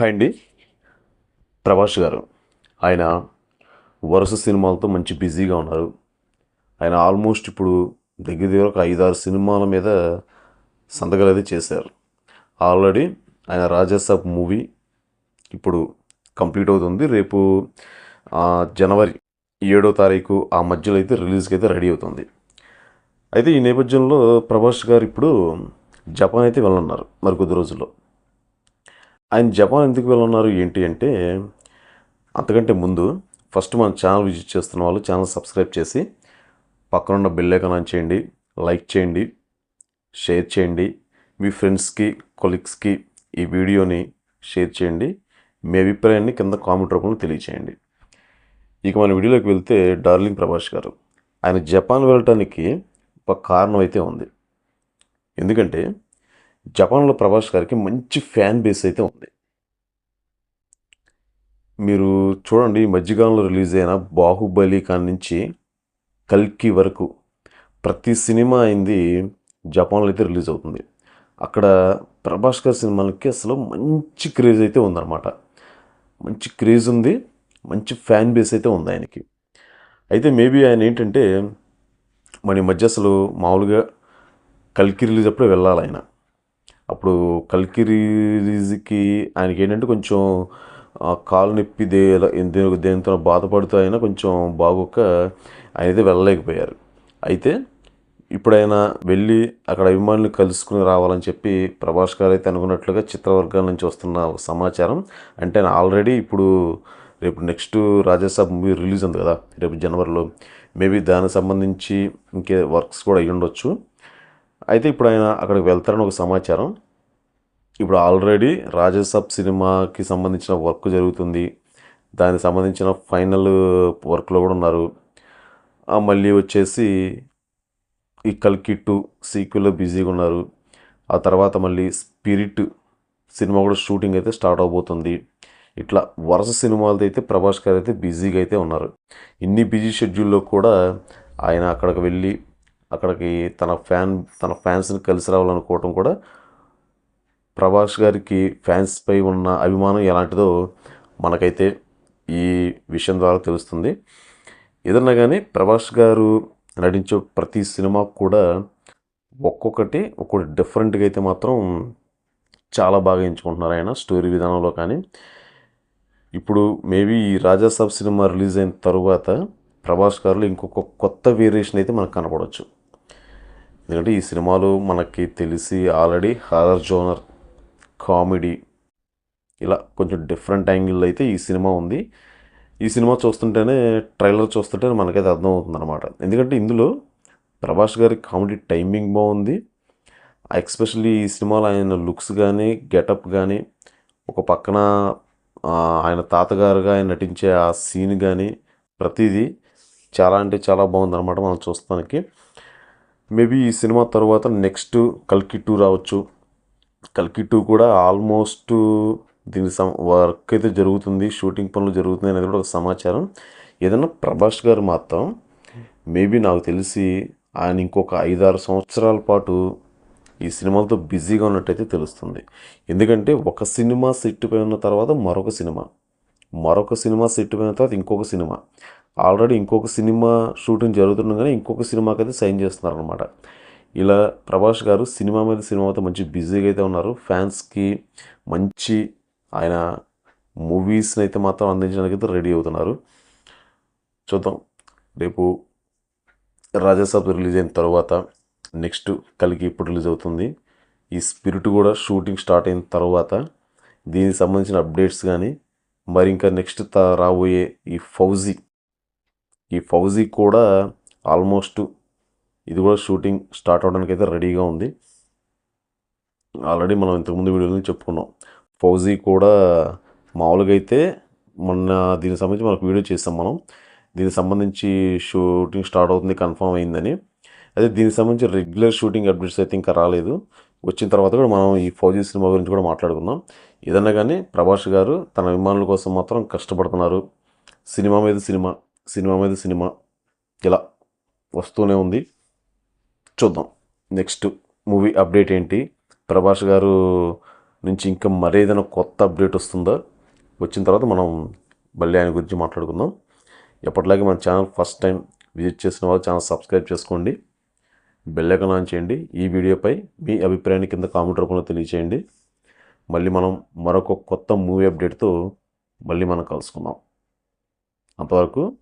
Hi అండి. ప్రభాష్ గారు. ఆయన వరుస సినిమాలతో మంచి బిజీగా ఉన్నారు. ఆయన ఆల్మోస్ట్ ఇప్పుడు దగ్గర దగ్గర ఒక ఐదారు సినిమాల మీద సంతకాలు అయితే చేశారు. ఆల్రెడీ ఆయన రాజాసాబ్ మూవీ ఇప్పుడు కంప్లీట్ అవుతుంది. రేపు జనవరి ఏడో తారీఖు ఆ మధ్యలో అయితే రిలీజ్కి అయితే రెడీ అవుతుంది. అయితే ఈ నేపథ్యంలో ప్రభాస్ గారు ఇప్పుడు జపాన్ అయితే వెళ్ళనున్నారు. మరి కొద్ది రోజుల్లో. ఆయన జపాన్ ఎందుకు వెళ్ళున్నారు ఏంటి అంటే అంతకంటే ముందు ఫస్ట్ మన ఛానల్ విజిట్ చేస్తున్న వాళ్ళు ఛానల్ సబ్స్క్రైబ్ చేసి పక్కనున్న బెల్ ఐకాన్ ఆన్ చేయండి లైక్ చేయండి షేర్ చేయండి మీ ఫ్రెండ్స్కి కొలీగ్స్కి ఈ వీడియోని షేర్ చేయండి మీ అభిప్రాయాన్ని కింద కామెంట్ రూపంలో తెలియచేయండి. ఇక మన వీడియోలోకి వెళ్తే డార్లింగ్ ప్రభాస్ గారు. ఆయన జపాన్ వెళ్ళటానికి ఒక కారణం అయితే ఉంది. ఎందుకంటే జపాన్లో ప్రభాస్ గారికి మంచి ఫ్యాన్ బేస్ అయితే ఉంది. మీరు చూడండి ఈ మధ్యకాలంలో రిలీజ్ అయిన బాహుబలి కాడి నుంచి కల్కి వరకు ప్రతి సినిమా అయింది జపాన్లో అయితే రిలీజ్ అవుతుంది. అక్కడ ప్రభాస్ గారి సినిమాలకి అసలు మంచి క్రేజ్ అయితే ఉందన్నమాట. మంచి క్రేజ్ ఉంది మంచి ఫ్యాన్ బేస్ అయితే ఉంది ఆయనకి. అయితే మేబీ ఆయన ఏంటంటే మన ఈ మధ్య అసలు మామూలుగా కల్కి రిలీజ్ అప్పుడే వెళ్ళాలి ఆయన. అప్పుడు కల్కి రిలీజ్కి ఆయనకి ఏంటంటే కొంచెం కాలు నొప్పి దే దేనితో బాధపడుతూ అయినా కొంచెం బాగోక ఆయన అయితే వెళ్ళలేకపోయారు. అయితే ఇప్పుడు ఆయన వెళ్ళి అక్కడ అభిమానులు కలుసుకుని రావాలని చెప్పి ప్రభాస్ గారు అయితే అనుకున్నట్లుగా చిత్రవర్గాల నుంచి వస్తున్న ఒక సమాచారం. అంటే ఆయన ఆల్రెడీ ఇప్పుడు రేపు నెక్స్ట్ రాజాసాబ్ మూవీ రిలీజ్ ఉంది కదా రేపు జనవరిలో. మేబీ దానికి సంబంధించి ఇంకే వర్క్స్ కూడా అయ్యి ఉండొచ్చు అయితే ఇప్పుడు ఆయన అక్కడికి వెళ్తారని ఒక సమాచారం. ఇప్పుడు ఆల్రెడీ రాజసాబ్ సినిమాకి సంబంధించిన వర్క్ జరుగుతుంది. దానికి సంబంధించిన ఫైనల్ వర్క్లో కూడా ఉన్నారు. మళ్ళీ వచ్చేసి ఈ కల్కిట్టు సీక్వెల్లో బిజీగా ఉన్నారు. ఆ తర్వాత మళ్ళీ స్పిరిట్ సినిమా కూడా షూటింగ్ అయితే స్టార్ట్ అవబోతుంది. ఇట్లా వరుస సినిమాలతో అయితే ప్రభాస్ గారు అయితే బిజీగా అయితే ఉన్నారు. ఇన్ని బిజీ షెడ్యూల్లో కూడా ఆయన అక్కడికి వెళ్ళి అక్కడికి తన ఫ్యాన్ తన ఫ్యాన్స్ని కలిసి రావాలనుకోవటం కూడా ప్రభాస్ గారికి ఫ్యాన్స్పై ఉన్న అభిమానం ఎలాంటిదో మనకైతే ఈ విషయం ద్వారా తెలుస్తుంది. ఏదన్నా కానీ ప్రభాస్ గారు నటించే ప్రతి సినిమా కూడా ఒక్కొక్కటి ఒక్కొక్కటి డిఫరెంట్గా అయితే మాత్రం చాలా బాగా ఎంచుకుంటున్నారు ఆయన స్టోరీ విధానంలో కానీ. ఇప్పుడు మేబీ ఈ రాజాసాబ్ సినిమా రిలీజ్ అయిన తరువాత ప్రభాస్ గారులో ఇంకొక కొత్త వేరియేషన్ అయితే మనకు కనపడవచ్చు ఎందుకంటే ఈ సినిమాలు మనకి తెలిసి ఆల్రెడీ హారర్ జోనర్ కామెడీ ఇలా కొంచెం డిఫరెంట్ యాంగిల్ అయితే ఈ సినిమా ఉంది. ఈ సినిమా చూస్తుంటేనే ట్రైలర్ చూస్తుంటే మనకైతే అర్థమవుతుంది అనమాట ఎందుకంటే ఇందులో ప్రభాస్ గారి కామెడీ టైమింగ్ బాగుంది. ఎక్స్పెషల్లీ ఈ సినిమాలో ఆయన లుక్స్ కానీ గెటప్ కానీ ఒక పక్కన ఆయన తాతగారుగా ఆయన నటించే ఆ సీన్ కానీ ప్రతిదీ చాలా అంటే చాలా బాగుందన్నమాట మనం చూస్తానికి. మేబీ ఈ సినిమా తర్వాత నెక్స్ట్ కల్కి టూ రావచ్చు. కల్కి టూ కూడా ఆల్మోస్ట్ దీని సం వర్క్ అయితే జరుగుతుంది. షూటింగ్ పనులు జరుగుతున్నాయి అనేది కూడా ఒక సమాచారం. ఏదైనా ప్రభాస్ గారు మాత్రం మేబీ నాకు తెలిసి ఆయన ఇంకొక ఐదారు సంవత్సరాల పాటు ఈ సినిమాలతో బిజీగా ఉన్నట్టయితే తెలుస్తుంది. ఎందుకంటే ఒక సినిమా సెట్ పై ఉన్న తర్వాత మరొక సినిమా మరొక సినిమా సెట్ పైన తర్వాత ఇంకొక సినిమా. ఆల్రెడీ ఇంకొక సినిమా షూటింగ్ జరుగుతుండగానే ఇంకొక సినిమాకి అయితే సైన్ చేస్తున్నారు అనమాట ఇలా ప్రభాస్ గారు సినిమా మీద సినిమాతో మంచి బిజీగా అయితే ఉన్నారు. ఫ్యాన్స్కి మంచి ఆయన మూవీస్ని అయితే మాత్రం అందించడానికి అయితే రెడీ అవుతున్నారు. చూద్దాం. రేపు రాజాసాబ్ రిలీజ్ అయిన తర్వాత నెక్స్ట్ కలిగి ఇప్పుడు రిలీజ్ అవుతుంది. ఈ స్పిరిట్ కూడా షూటింగ్ స్టార్ట్ అయిన తర్వాత దీనికి సంబంధించిన అప్డేట్స్ కానీ మరి ఇంకా నెక్స్ట్ త- రాబోయే ఈ ఫౌజీ ఈ ఫౌజీ కూడా ఆల్మోస్ట్ ఇది కూడా షూటింగ్ స్టార్ట్ అవడానికి అయితే రెడీగా ఉంది. ఆల్రెడీ మనం ఇంతకుముందు వీడియోలో చెప్పుకున్నాం. ఫౌజీ కూడా మామూలుగా అయితే మొన్న దీనికి సంబంధించి మనకు వీడియో చేస్తాం మనం. దీనికి సంబంధించి షూటింగ్ స్టార్ట్ అవుతుంది కన్ఫర్మ్ అయిందని. అదే దీనికి సంబంధించి రెగ్యులర్ షూటింగ్ అప్డేట్స్ అయితే ఇంకా రాలేదు. వచ్చిన తర్వాత కూడా మనం ఈ ఫౌజీ సినిమా గురించి కూడా మాట్లాడుకుందాం. ఏదన్నా కానీ ప్రభాస్ గారు తన అభిమానుల కోసం మాత్రం కష్టపడుతున్నారు. సినిమా మీద సినిమా సినిమా మీద సినిమా ఇలా వస్తూనే ఉంది. చూద్దాం. నెక్స్ట్ మూవీ అప్డేట్ ఏంటి? ప్రభాస్ గారు నుంచి ఇంకా మరేదైనా కొత్త అప్డేట్ వస్తుందో? వచ్చిన తర్వాత మనం మళ్ళీ ఆయన గురించి మాట్లాడుకుందాం. ఎప్పటిలాగే మన ఛానల్ ఫస్ట్ టైం విజిట్ చేసిన వాళ్ళు ఛానల్ సబ్స్క్రైబ్ చేసుకోండి. బెల్ ఆన్ చేయండి. ఈ వీడియోపై మీ అభిప్రాయాన్ని కింద కామెంట్ రూపంలో తెలియచేయండి. మళ్ళీ మనం మరొక కొత్త మూవీ అప్డేట్తో మళ్ళీ మనం కలుసుకుందాం. అంతవరకు